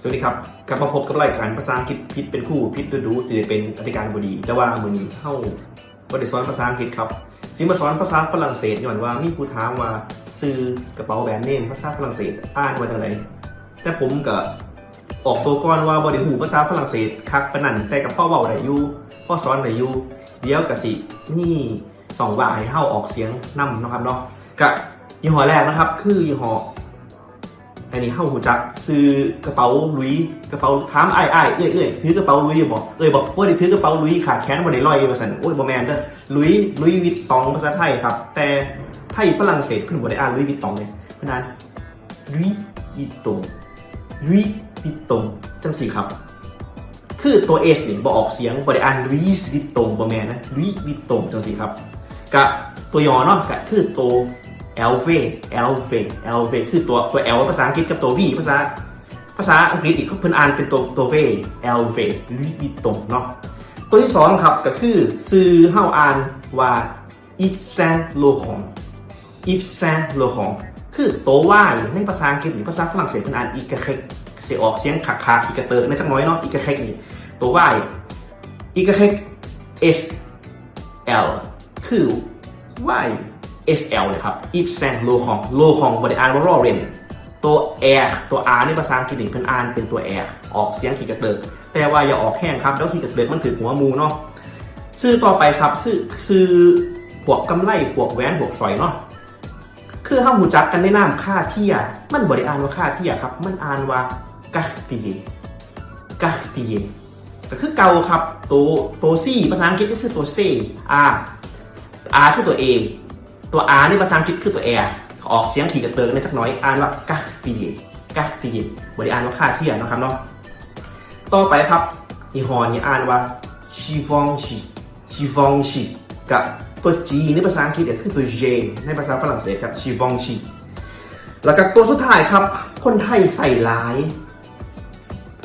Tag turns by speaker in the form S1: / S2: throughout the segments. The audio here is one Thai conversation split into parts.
S1: สวัสดีครับกลับมาพบกับรายการภาษาอังกฤษพิษเป็นคู่พิษดูดูสิเป็นอธิการบดี แต่ว่ามือนี้เข้าบริสอนภาษาอังกฤษครับสิมาสอนภาษาฝรั่งเศสย้อนว่ามีผู้ถามว่าซื้อกระเป๋าแบรนด์เนมภาษาฝรั่งเศสอ่านว่าจังไดแต่ผมก็ออกตัวก่อนว่าบริหูภาษาฝรั่งเศสคักปนนันแต่กับพ่อเว้าได้อยู่พ่อสอนได้อยู่เดี๋ยวกะสิมีสองว่าให้เฮาออกเสียงนำเนะครับเนาะกะยี่ห้อแรกนะครับ คือยี่ห้อ อันนี้เข้าหูจักซื้อกระเป๋าลุยกระเป๋าถามไอ้ไอ้เอ้ยเอ้ยถือกระเป๋าลุยบอกเอ้ยบอกว่าได้ถือกระเป๋าลุยขาแขนบ่ได้ลอยมาสั่นโอ้ยบ่แมนเด้อลุยลุยวิตตองภาษาไทยครับ แต่ไทยฝรั่งเศสเพิ่นบ่ได้อ่านลุยวิตตองเลยเพราะนั้นลุยวิตตองลุยวิตตองจังสี่ครับ คือตัว S นี่บ่ออกเสียงบ่ได้อ่านลุยวิตตองบ่แม่นนะลุยวิตตองจังสี่ครับกะตัวยอเนาะกะคือตัว LV LV LV คือตัวตัว L ภาษาอังกฤษกับตัว V ภาษาภาษาอังกฤษอีกเขาเพิ่นอ่านเป็นตัวตัว V LV ลุยวิตงเนาะตัวที่สองครับก็คือซื้อเฮาอ่านว่า Yves Saint Laurent Yves Saint Laurent คือตัวว่าในภาษาอังกฤษหรือภาษาฝรั่งเศสเพิ่นอ่านอีกระเคกเสียออกเสียงขาคาอีกระเตอในจักน้อยเนาะอีกระเคกนี่ตัวว่าอีกระเคก S L คือ Y S L เลยครับ Yves Saint Laurent Laurent บริอ่านว่า Laurent ตัว R ตัว R ในภาษาอังกฤษนี่เพิ่นอ่านเป็นตัว R ออกเสียงขีดกระเติกแต่ว่าอย่าออกแห้งครับ แล้วขีดกระเติกมันถือหัวมูเนาะชื่อต่อไปครับชื่อชื่อพวกกำไลพวกแหวนพวกสร้อยเนาะคือห้าหูจักกันในนามค่าเทีย มันบริอ่านว่าค่าเทียครับ มันอ่านว่า Cartier Cartier ก็คือเกาครับ ตัวตัว C ภาษาอังกฤษก็คือตัว C R R คือตัว A ตัว R ในภาษาอังกฤษคือตัว R ออกเสียงขี่กระเติกในจักน้อยอ่านว่ากาปีเยกาปีเยบริอ่านว่าค่าเทียนะครับเนาะต่อไปครับอีหอนี้อ่านว่าชีฟองชีชีฟองชีกับตัว G ในภาษาอังกฤษคือตัว J ในภาษาฝรั่งเศสครับชีฟองชีแล้วก็ตัวสุดท้ายครับ คนไทยใส่หลาย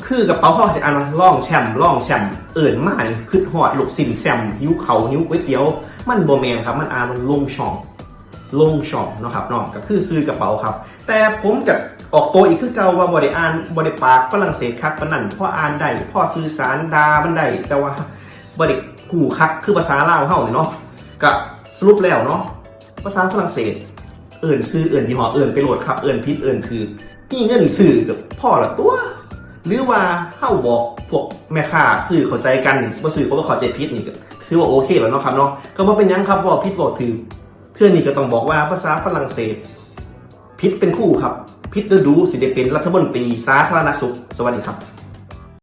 S1: คือกระเป๋าพ่อสิอ่านว่าล่องแชมล่องแชมเอิ่นมานี่คือหอดลูกสินแซมหิ้วเขาหิ้วก๋วยเตี๋ยว มันโบแมนครับ มันอ่านมันลงช่อง ลงช่องเนาะครับเนาะก็คือซื้อกระเป๋าครับ แต่ผมจะออกตัวอีกคือเก่าว่าบริอ่านบริปากฝรั่งเศสคักปนนั่นพ่ออ่านได้พ่อสื่อสารดามันได้แต่ว่าบริกูคักคือภาษาลาวเฮาเนี่ยเนาะก็สรุปแล้วเนาะภาษาฝรั่งเศส เอิ่นซื้อเอิ่นยี่ห้อเอิ่นไปโหลดครับเอิ่นพิษเอิ่นคือนี่เงินซื้อกับพ่อละตัว หรือว่าเฮาบอกพวกแม่ค้าซื้อเข้าใจกันบ่ซื้อเพราะว่าเข้าใจผิดนี่ก็ถือว่าโอเคแล้วเนาะครับเนาะก็บ่เป็นยังครับบอกผิดบอกถือ เพื่อนนี่ก็ต้องบอกว่าภาษาฝรั่งเศส พิษเป็นคู่ครับผิดฤดูสิเดเป็นรัฐมนตรีสาธารณสุข สวัสดีครับ